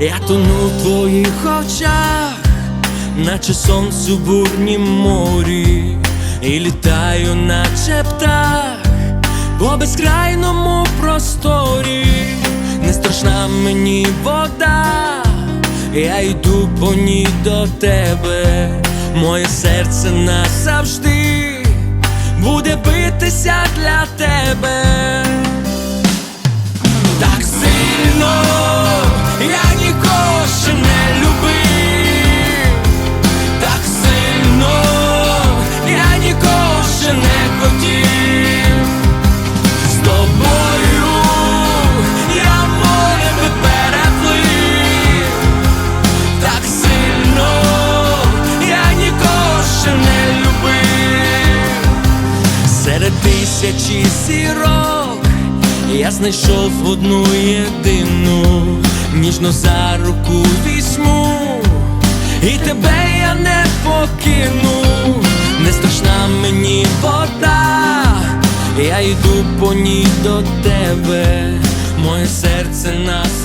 Я тону в твоїх очах, наче сонце в бурнім морі, і літаю, наче птах, по безкрайному просторі, не страшна мені вода, я йду по ній до тебе, моє серце назавжди буде битися для тебе. Серед тисячі зірок я знайшов одну єдину, ніжно за руку візьму, і тебе я не покину, не страшна мені вода, я йду по ній до тебе, моє серце бити.